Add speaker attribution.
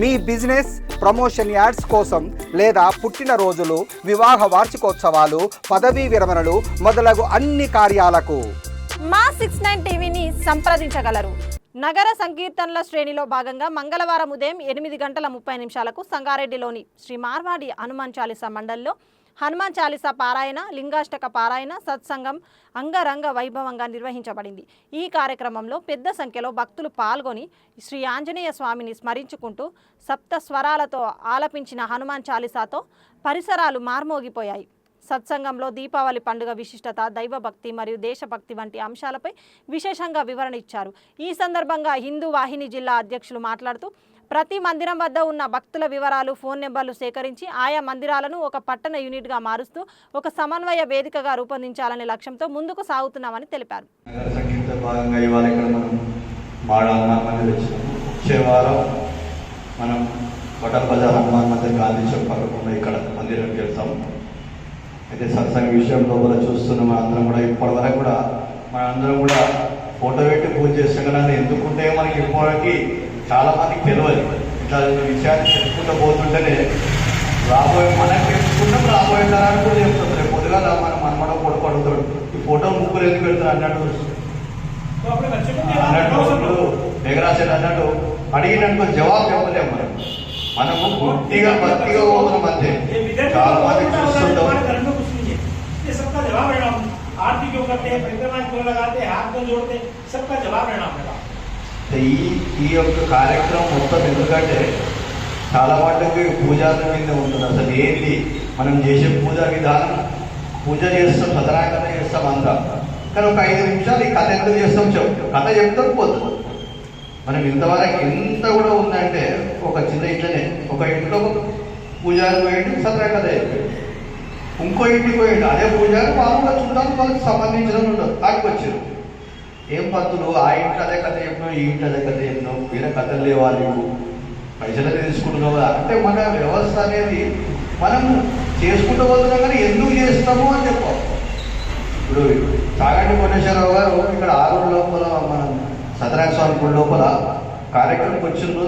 Speaker 1: మీ business promotion ads కోసం లేదా పుట్టినరోజులు వివాహ వార్షికోత్సవాలు పదవీ విరమణలు మొదలగు అన్ని కార్యాలకు.
Speaker 2: మా సిక్స్ నైన్ టీవీని సంప్రదించగలరు. నగర సంకీర్తనల శ్రేణిలో భాగంగా మంగళవారం ఉదయం ఎనిమిది గంటల ముప్పై నిమిషాలకు సంగారెడ్డిలోని శ్రీ మార్వాడి హనుమాన్ చాలీసా మండలిలో హనుమాన్ చాలీసా పారాయణ లింగాష్టక పారాయణ సత్సంగం అంగరంగ వైభవంగా నిర్వహించబడింది. ఈ కార్యక్రమంలో పెద్ద సంఖ్యలో భక్తులు పాల్గొని శ్రీ ఆంజనేయ స్వామిని స్మరించుకుంటూ సప్త స్వరాలతో ఆలపించిన హనుమాన్ చాలీసాతో పరిసరాలు మార్మోగిపోయాయి. సత్సంగంలో దీపావళి పండుగ విశిష్టత దైవభక్తి మరియు దేశభక్తి వంటి అంశాలపై విశేషంగా వివరణ ఇచ్చారు. ఈ సందర్భంగా హిందూ వాహిని జిల్లా అధ్యక్షులు మాట్లాడుతూ ప్రతి మందిరం వద్ద ఉన్న భక్తుల వివరాలు ఫోన్ నెంబర్లు సేకరించి ఆయా మందిరాలను ఒక పట్టణ యూనిట్గా మారుస్తూ ఒక సమన్వయ వేదికగా రూపొందించాలనే లక్ష్యంతో ముందుకు సాగుతున్నామని తెలిపారు.
Speaker 3: మనం బజార్ హనుమాన్ మందిర్ గాంధీ చౌక్ పక్కకుండా ఇక్కడ మందిరానికి వెళ్తాం. అయితే సత్సంగ విషయంలో కూడా చూస్తున్నాం. మన అందరం కూడా ఇప్పటివరకు కూడా మన అందరం కూడా ఫోటో పెట్టి పూజ చేస్తాం కదా ఎందుకుంటే మనకి ఇప్పటికి చాలా మందికి తెలియదు ఇట్లా విషయాన్ని తెలుసుకుంటూ పోతుంటేనే రాబోయే మనం చెప్పుకుంటాం రాబోయే తరానికి కూడా చెప్తాం. రేపు పొద్దుగా మనం మనమడ కూడా పడుతాడు ఈ ఫోటో ముగ్గురు ఎందుకు పెడతారు అన్నట్టు. అన్నట్టు ఇప్పుడు అన్నట్టు అడిగినట్టు జవాబు చెప్పలేము మనం. మనము భక్తిగా భక్తిగా పోతున్నాం.
Speaker 4: करते हैं परिक्रमा क्यों लगाते हैं हाथ में जोड़ते हैं सबका जवाब रहना अपने पास
Speaker 3: ఈ ఈ యొక్క కార్యక్రమం మొత్తం ఎందుకంటే చాలా మటుకు పూజాల మీద ఉంటుంది అసలు ఏంటి మనం చేసే పూజా విధానం పూజ చేస్తాం సదరాకథ చేస్తాం అందరం కానీ ఒక ఐదు నిమిషాలు ఈ కథ ఎందుకు చేస్తాం చెప్తాం కథ చెప్తాం పోతుంది మనం ఇంతవరకు ఎంత కూడా ఉందంటే ఒక చిన్న ఇంట్లోనే ఒక ఇంట్లో పూజారి పోయింది సదరాకథ అయిపోయింది ఇంకో ఇంటికి పోయిండు. అదే పూజారి మామూలుగా చూడడానికి వాళ్ళకి సంబంధించిన ఉండదు. అక్కడికి వచ్చారు. ఏం పంతులు ఆ ఇంట్లో అదే కథ చెప్పినావు ఈ ఇంట్లో అదే కథ చెప్పినావు వేరే కథలు లేవా నీకు పైసలు తీసుకుంటున్నావు అంటే మన వ్యవస్థ అనేది మనం చేసుకుంటూ పోతున్నాం కానీ ఎందుకు చేస్తాము అని చెప్పాం. ఇప్పుడు చాగంటి కోటేశ్వరరావు గారు ఇక్కడ ఆరు లోపల మనం సత్యనారాయణ స్వామి గుడి లోపల కార్యక్రమం వచ్చిందో